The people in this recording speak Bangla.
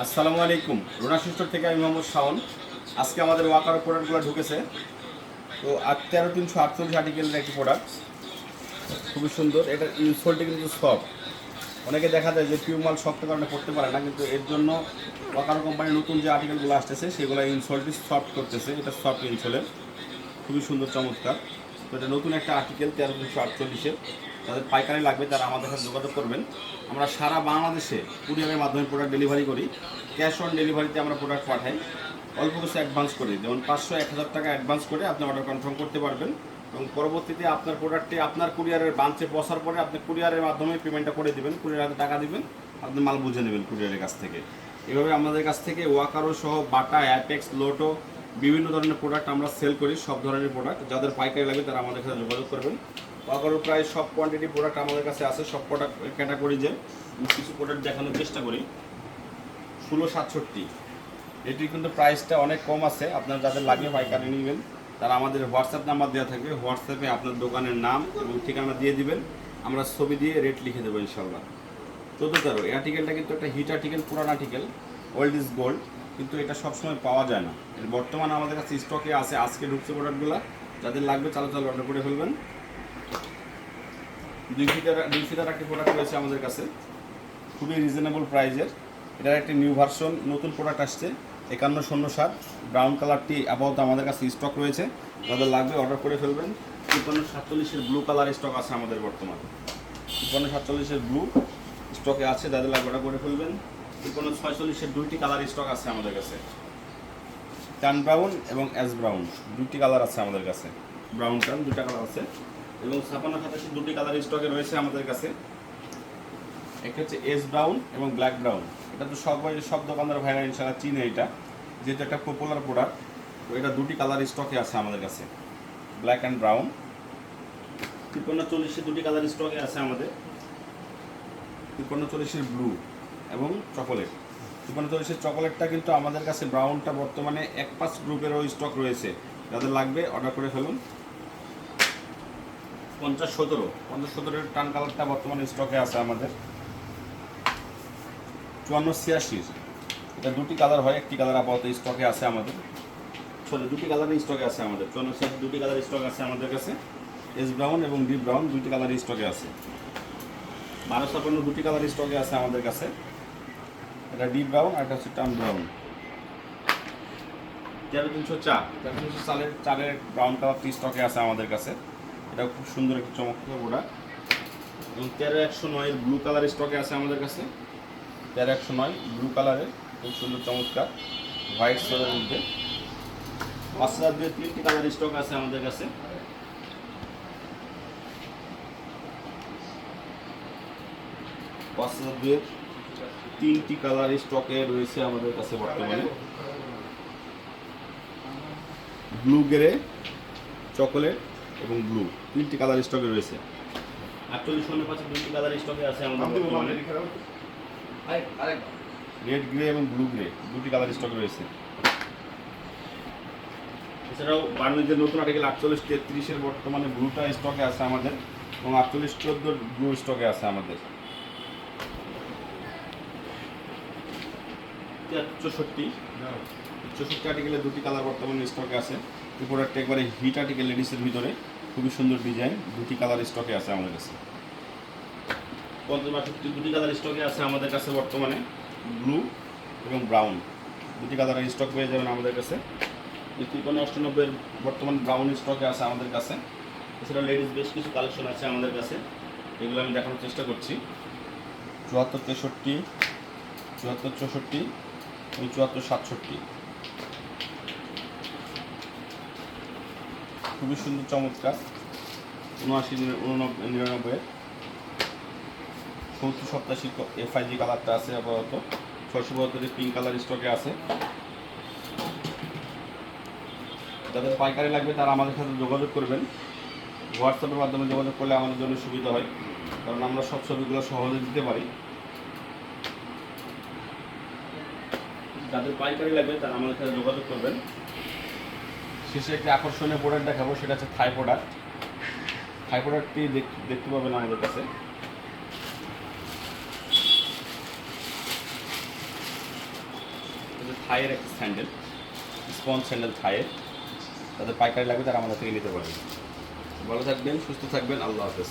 আসসালামু আলাইকুম। রোনা সিস্টার থেকে আমি মোহাম্মদ শাওন। আজকে আমাদের ওয়াকার প্রোডাক্টগুলো ঢুকেছে। তো তেরো তিনশো আটচল্লিশ আর্টিকেলের একটি প্রোডাক্ট খুবই সুন্দর। এটা ইনসোলটি কিন্তু সফট অনেকে দেখা যায় যে পিউ মাল শক্ত কারণে করতে পারে না, কিন্তু এর জন্য ওয়াকার কোম্পানির নতুন যে আর্টিকেলগুলো আসতেছে সেগুলো ইনসোলটি সফট করতেছে। এটা সফট ইনসোলের খুবই সুন্দর, চমৎকার। তো এটা নতুন একটা আর্টিকেল তেরো তিনশো আটচল্লিশের যাদের পাইকারি লাগবে তারা আমাদের সাথে যোগাযোগ করবেন। আমরা সারা বাংলাদেশে কুরিয়ারের মাধ্যমে প্রোডাক্ট ডেলিভারি করি। ক্যাশ অন ডেলিভারিতে আমরা প্রোডাক্ট পাঠাই। অল্প কিছু অ্যাডভান্স করে। যেমন পাঁচশো, এক হাজার টাকা অ্যাডভান্স করে আপনি অর্ডার কনফার্ম করতে পারবেন। এবং পরবর্তীতে আপনার প্রোডাক্টটি আপনার কুরিয়ারের বাঞ্চে বসার পরে আপনি কুরিয়ারের মাধ্যমে পেমেন্টটা করে দেবেন। কুরিয়ার টাকা দিবেন। আপনি মাল বুঝে নেবেন কুরিয়ারের কাছ থেকে। এভাবে আমাদের কাছ থেকে ওয়াকারো সহ বাটা অ্যাপেক্স লোটো বিভিন্ন ধরনের প্রোডাক্ট আমরা সেল করি, সব ধরনের প্রোডাক্ট যাদের পাইকারি লাগবে তারা আমাদের সাথে যোগাযোগ করবেন। ওয়াকারো প্রায় সব কোয়ান্টিটি প্রোডাক্ট আমাদের কাছে আছে, সব প্রোডাক্ট ক্যাটাগরি যে। কিছু প্রোডাক্ট দেখানোর চেষ্টা করি। ষোলো সাতষট্টি। এটির কিন্তু প্রাইসটা অনেক কম আছে। আপনার যাদের লাগবে পাইকারি নেবেন, তারা আমাদের হোয়াটসঅ্যাপ নাম্বার দেওয়া থাকবে। হোয়াটসঅ্যাপে আপনার দোকানের নাম এবং ঠিকানা দিয়ে দিবেন। আমরা ছবি দিয়ে রেট লিখে দেবো ইনশাল্লাহ চোদ্দ তেরো এই আর্টিকেলটা কিন্তু একটা হিট আর্টিকেল পুরান আর্টিকেল ওল্ড ইজ গোল্ড কিন্তু এটা সবসময় পাওয়া যায় না। বর্তমানে আমাদের কাছে স্টকে আছে আজকে ঢুকছে প্রোডাক্টগুলো যাদের লাগবে চালু চালু অর্ডার করে ফেলবেন। দুই ফিটার দুই ফিটার একটি প্রোডাক্ট রয়েছে আমাদের কাছে। খুবই রিজনেবল প্রাইজের এটার একটি নিউ ভার্সন নতুন প্রোডাক্ট আসছে। একান্ন শূন্য সাত। ব্রাউন কালারটি আপাতত আমাদের কাছে স্টক রয়েছে। যাদের লাগবে অর্ডার করে ফেলবেন। তিপ্পান্ন সাতচল্লিশের ব্লু কালার স্টক আছে আমাদের বর্তমানে। তিপ্পান্ন সাতচল্লিশের ব্লু স্টকে আছে। যাদের লাগবে অর্ডার করে ফেলবেন। তিপ্পান্ন ছয়চল্লিশের দুইটি কালার স্টক আছে আমাদের কাছে। টান ব্রাউন এবং অ্যাশ ব্রাউন দুটি কালার আছে আমাদের কাছে। ব্রাউন টান দুটা কালার আছে। এবং ছাপান্ন সাতাশি দুটি কালার স্টকে রয়েছে আমাদের কাছে। একটা হচ্ছে এস ব্রাউন এবং ব্ল্যাক ব্রাউন এটা তো সবাই সব দোকানদার ভাইরা ইনশাল্লাহ চিনে এটা। যেহেতু একটা পপুলার প্রোডাক্ট তো এটা দুটি কালার স্টকে আছে আমাদের কাছে। ব্ল্যাক অ্যান্ড ব্রাউন তিপ্পান্ন চল্লিশে দুটি কালার স্টকে আছে আমাদের। তিপ্পান্ন চল্লিশের ব্লু এবং চকোলেট। তিপ্পান্ন চল্লিশের চকোলেটটা কিন্তু আমাদের কাছে ব্রাউনটা বর্তমানে এক পাঁচ গ্রুপেরও স্টক রয়েছে। যাদের লাগবে অর্ডার করে ফেলুন। পঞ্চাশ সতেরো। পঞ্চাশ সতেরোর টান কালারটা বর্তমানে স্টকে আছে আমাদের। চুয়ান্ন ছিয়াশির এটা দুটি কালার হয়, একটি কালার আপাতত স্টকে আছে আমাদের। সরি, দুটি কালারের স্টকে আছে আমাদের। চুয়ান্ন ছিয়াশি দুটি কালার স্টক আছে আমাদের কাছে। এস ব্রাউন এবং ডিপ ব্রাউন দুটি কালার স্টকে আছে। বারো ছাপান্ন দুটি কালার স্টকে আছে আমাদের কাছে। এটা ডিপ ব্রাউন আর এটা হচ্ছে টান ব্রাউন। তেরো তিনশো চার। তেরো তিনশো চালের চালের ব্রাউন কালারটি স্টকে আছে আমাদের কাছে। এটা খুব সুন্দর একটি চমৎকার প্রোডাক্ট এবং তেরো একশো নয়ের ব্লু কালার স্টকে আছে আমাদের কাছে। তেরো একশো নয় ব্লু কালারের খুব সুন্দর চমৎকার। হোয়াইট সোলের মধ্যে। পাঁচ হাজার দুই তিনটি কালার স্টক আছে আমাদের কাছে। পাঁচ হাজার দুয়ের তিনটি কালার স্টকে রয়েছে আমাদের কাছে বর্তমানে। ব্লু গ্রে চকোলেট এবং ব্লু তিনটি কালার স্টকে রয়েছে। আটচল্লিশ শূন্য পাঁচে তিনটি কালার স্টকে আছে আমাদের বর্তমানে। রেড গ্রে এবং ব্লু গ্রে দুটি কালার স্টক রয়েছে। এছাড়াও বার্নিজের নতুন আর্টিকেল আটচল্লিশ তেত্রিশের বর্তমানে ব্লুটা স্টকে আছে আমাদের এবং আটচল্লিশ চোদ্দোর ব্লু স্টকে আছে আমাদের। চৌষট্টি। চৌষট্টি আর্টিকেলের দুটি কালার বর্তমানে স্টকে আছে। প্রোডাক্টটা একবারে হিট আর্টিকেল লেডিসের ভিতরে। খুবই সুন্দর ডিজাইন দুটি কালার স্টকে আছে আমাদের কাছে। পঞ্চাশ বাষট্টি দুটি কালার স্টকে আছে আমাদের কাছে বর্তমানে। ব্লু এবং ব্রাউন দুটি কালারের স্টক পেয়ে যাবেন আমাদের কাছে। তিপ্পান্ন অষ্টানব্বইয়ের বর্তমান ব্রাউন স্টকে আছে আমাদের কাছে। এছাড়া লেডিস বেশ কিছু কালেকশন আছে আমাদের কাছে। এগুলো আমি দেখানোর চেষ্টা করছি। চুয়াত্তর তেষট্টি চুয়াত্তর চৌষট্টি এবং চুয়াত্তর, সাতষট্টি। খুবই সুন্দর, চমৎকার। উনআশি উননব্বই, নিরানব্বইয়ের। সত্তর সপ্তাশি এফআইজি কালারটা আছে আপাতত। ছয়শো বাহাত্তরের পিঙ্ক কালার স্টকে আছে। যাদের পাইকারি লাগবে তারা আমাদের সাথে যোগাযোগ করবেন। হোয়াটসঅ্যাপের মাধ্যমে যোগাযোগ করলে আমাদের জন্য সুবিধা হয়। কারণ আমরা সব ছবিগুলো সহজে দিতে পারি। যাদের পাইকারি লাগবে, তারা আমাদের সাথে যোগাযোগ করবেন। শেষে একটি আকর্ষণীয় প্রোডাক্ট দেখাবো, সেটা হচ্ছে থাই প্রোডাক্ট থাই প্রোডাক্টটি দেখতে পাবেন আমাদের কাছে। থাইয়ের একটা স্যান্ডেল স্পঞ্জ স্যান্ডেল থাইয়ের তাদের পাইকারি লাগবে, তারা আমাদের থেকে নিতে পারবে। ভালো থাকবেন, সুস্থ থাকবেন, আল্লাহ হাফেজ।